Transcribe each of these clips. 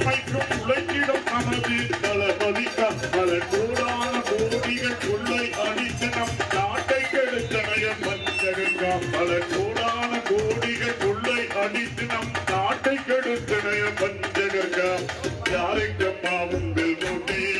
உண்மைக்கும் உழைக்கிடும் நமது தளபதிக்க பல கோடான கோடிகள் கொள்ளை அடித்து நாட்டை கெடுத்தனைய பஞ்சகங்கா பல கோடான கோடிகள் கொள்ளை அடித்து நாட்டை கெடுத்தனைய உங்கள் முட்டேன்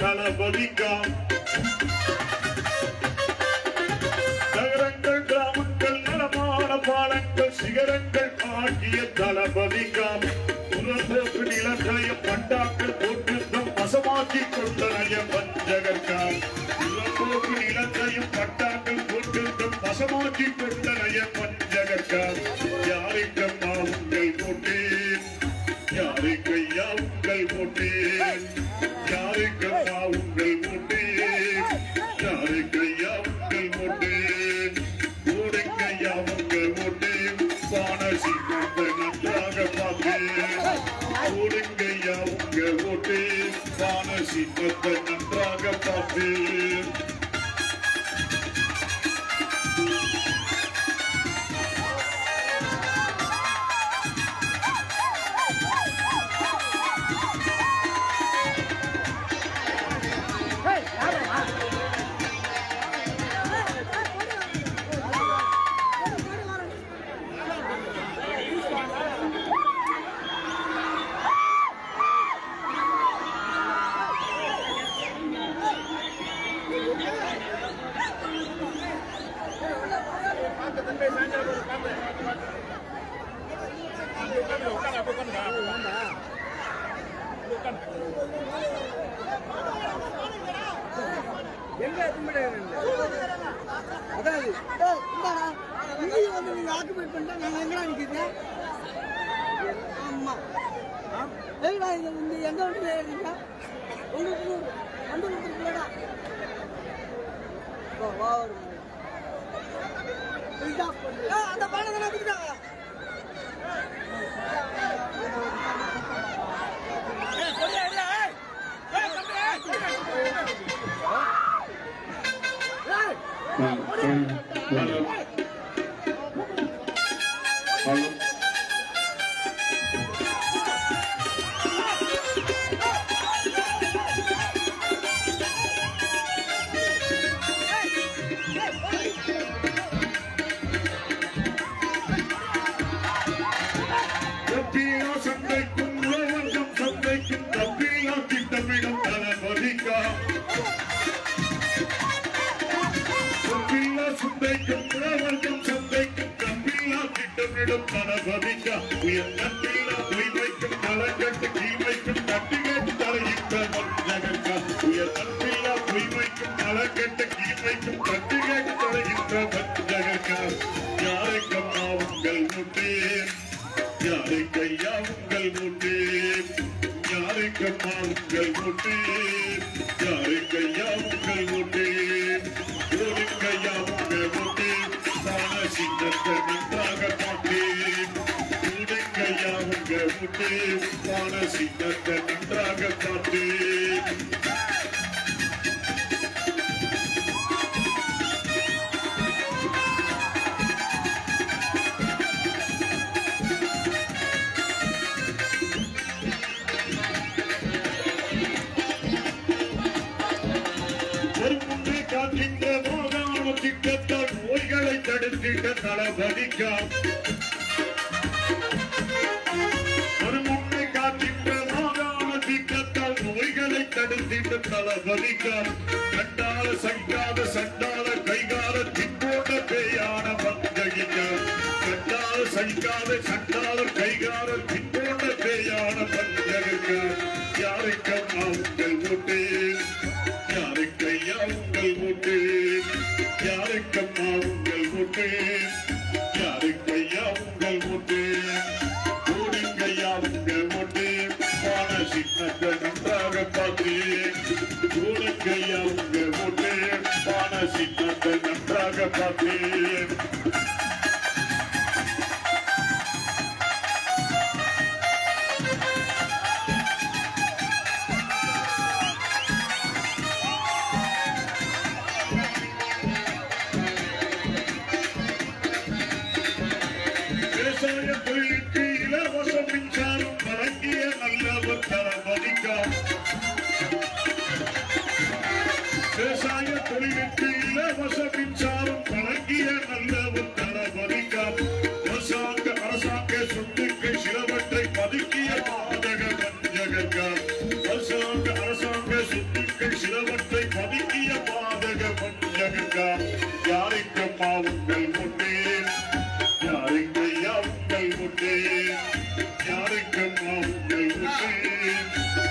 ஆகிய நகரங்கள் கிராமங்கள் நலமான பாலங்கள் சிகரங்கள் ஆகிய தளபதிக்காம் புறப்போக்கு நிலங்களைய பண்டாக்கள் போட்டிருந்தும். வசமாக்கி கொண்டனைய பஞ்சகர்காம் புறப்போக்கு நிலங்களையும் பட்டாக்கள் போட்டிருந்தும். வசமாக்கி கொண்டனைய பஞ்சகர்காம் யாருக்கம்மா உங்கள் போட்டேன். யாருக்கையா உங்கள் போட்டேன். யாருக்கம்மா உங்கள் போட்டேன் யாருக்கையா உங்கள் போட்டேன் ஊருக்கையா உங்கள் போட்டேன் பானசி கொண்ட நன்றாக பார்த்தேன் ஊருக்கையா உங்கள் போட்டேன் பானசி கொண்ட நன்றாக பார்த்தேன் எங்க கும்பிடு அதாவது ஏய், இந்தாடா. இங்கேயும் வந்து நீங்க occupy பண்ணிட்டா நாங்க எங்கடா நிக்குது? ஆமா. ஏய்டா, இது வந்து எங்க வீட்டுல இருக்கீங்க? உங்களுக்கு நூறு. வந்து கொடுத்துருக்கீங்களா? வா, வா ஒரு முறை. இதா. ஏய், அந்த பையனை தானே திட்டமிடும் தளபதிக்கா உயர் தப்பில்லா பொய்மைக்கும் நலங்கட்டு கீழ்மைக்கும் தட்டிகட்டு தலையிட்ட மஞ்சகக்கா உயர் தப்பில்லா பொய்மைக்கும் நலங்கட்டு கீழ்மைக்கும் தட்டிகட்டு தலையிட்ட மஞ்சகக்கா யாருக்கம்மா உங்கள் முட்டேன் யாருக்கையா உங்கள் முட்டே? யாருக்கம்மா உங்கள் முட்டே? யாருக்கையா உங்கள் முட்டே? யாருக்கையா உங்கள் முட்டே? தான சிங்கத்தை உங்கள் உப்பான சிங்கத்தை நன்றாக பார்த்து ஒரு முன்னே திட்டத்தால் நோய்களை தடுத்திட்ட தளபதிக்கா நோய்களை தடுத்திட்ட தளபதிக்கா கண்டால சங்காத சண்டால கைகால திப்போட்ட பேயான பந்தகிக்கா கண்டால சங்காத சண்டால கைகால திப்போட்ட பேயான பந்தகிக்கா யாருக்கம்மா உங்கள் ஓட்டு யாருக்கையா உங்கள் ஓட்டு யாருக்கம்மா உங்கள் ஓட்டு நன்றாக பார்த்து விவசாய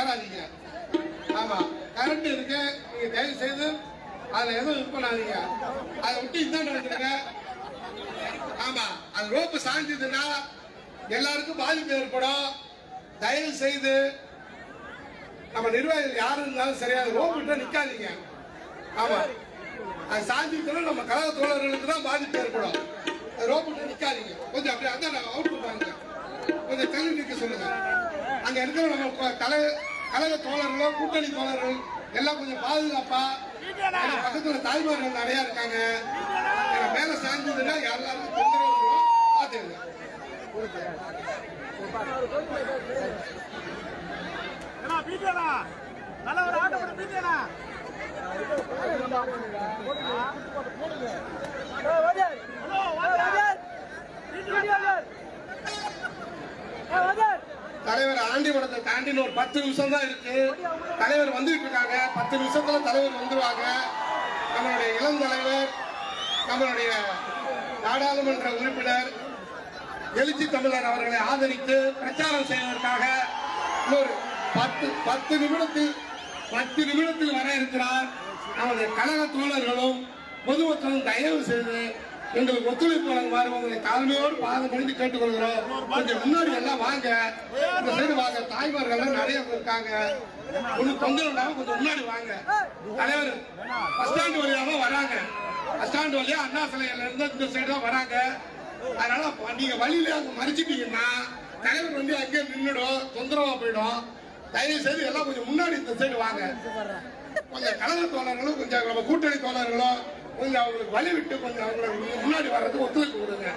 ஏறாதீங்க. ஆமா கரண்ட் இருக்கு நீங்க தயவு செய்து அதுல எதுவும் இது பண்ணாதீங்க. அதை விட்டு இந்தாண்ட வந்துருங்க ஆமா அது ரோப்பு சாய்ஞ்சதுன்னா எல்லாருக்கும் பாதிப்பு ஏற்படும். தயவு செய்து நம்ம நிர்வாகிகள் யாரு இருந்தாலும் சரியா ரோப்பு விட்டு நிக்காதீங்க. ஆமா அது சாஞ்சிட்டுனா நம்ம கழக தோழர்களுக்கு தான் பாதிப்பு ஏற்படும். ரோபோட் நிக்காதீங்க. கொஞ்சம் அப்படியே அதான் அவுட் பண்ணுவாங்க கொஞ்சம் தள்ளி நிற்க சொல்லுங்க. அங்க இருக்கிற நம்ம கொ- கழக தோழர்களோ கூட்டணி தோழர்கள் எல்லாம் கொஞ்சம் பாதுகாப்பா. பக்கத்துல தாய்மார்கள் நிறைய இருக்காங்க. மேல சாய்ந்ததுன்னா எல்லாருக்கும் தொந்தரவு வரும். பாத்துக்கங்க ஏன்னா பீட்டேனா நல்ல ஒரு ஆட்டோ போட்டு பீட்டேனா ஹலோ வாங்க தலைவர் ஆண்டிவடத்தை தாண்டி ஒரு பத்து நிமிஷம் தான் இருக்கு. தலைவர் வந்துட்டு இருக்காங்க பத்து நிமிஷத்துல தலைவர் வந்துருவாங்க. நம்மளுடைய இளம் தலைவர் நம்மளுடைய நாடாளுமன்ற உறுப்பினர் எழுச்சி தமிழர் அவர்களை ஆதரித்து பிரச்சாரம் செய்வதற்காக இன்னொரு பத்து பத்து நிமிடத்தில் பத்து நிமிடத்தில் வர இருக்கிறார். நமது கழக தோழர்களும் பொதுமக்களும் தயவு செய்து எங்களுக்கு ஒத்துழைப்பு வழங்குமாறு உங்களை தாழ்மையோடு பாதம் முடிந்து கேட்டுக்கொள்கிறோம். கொஞ்சம் முன்னாடி எல்லாம் வாங்க. இந்த சைடு வாங்க. தாய்மார்கள் நிறைய பேர் இருக்காங்க. ஒன்றும் தொந்தரவு இல்லாம கொஞ்சம் முன்னாடி வாங்க. தலைவர் பஸ் ஸ்டாண்ட் வழியாக வராங்க. பஸ் ஸ்டாண்ட் வழியா அண்ணா சிலையில இருந்து இந்த சைடு தான் வராங்க. அதனால நீங்க வழியில அங்க மறிச்சிட்டீங்கன்னா தலைவர் வந்து அங்கே நின்றுடும் தொந்தரவா போயிடும். தயவு செய்து எல்லாம் கொஞ்சம் முன்னாடி இந்த சைடு வாங்க. கொஞ்சம் கழக தோழர்களும் கொஞ்சம் நம்ம கூட்டணி தோழர்களும் கொஞ்சம் அவங்களுக்கு வழி விட்டு கொஞ்சம் அவங்களுக்கு முன்னாடி வர்றதுக்கு ஒத்துழைப்பு கொடுங்க.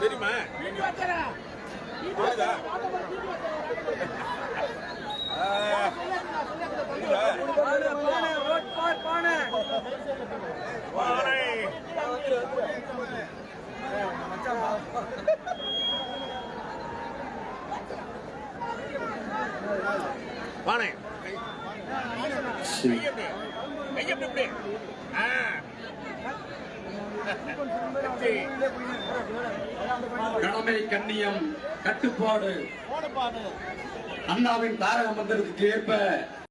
தெரியுமா? சரி. கடமை கண்ணியம் கட்டுப்பாடு அண்ணாவின் தாரக மந்திரத்துக்கு ஏற்ப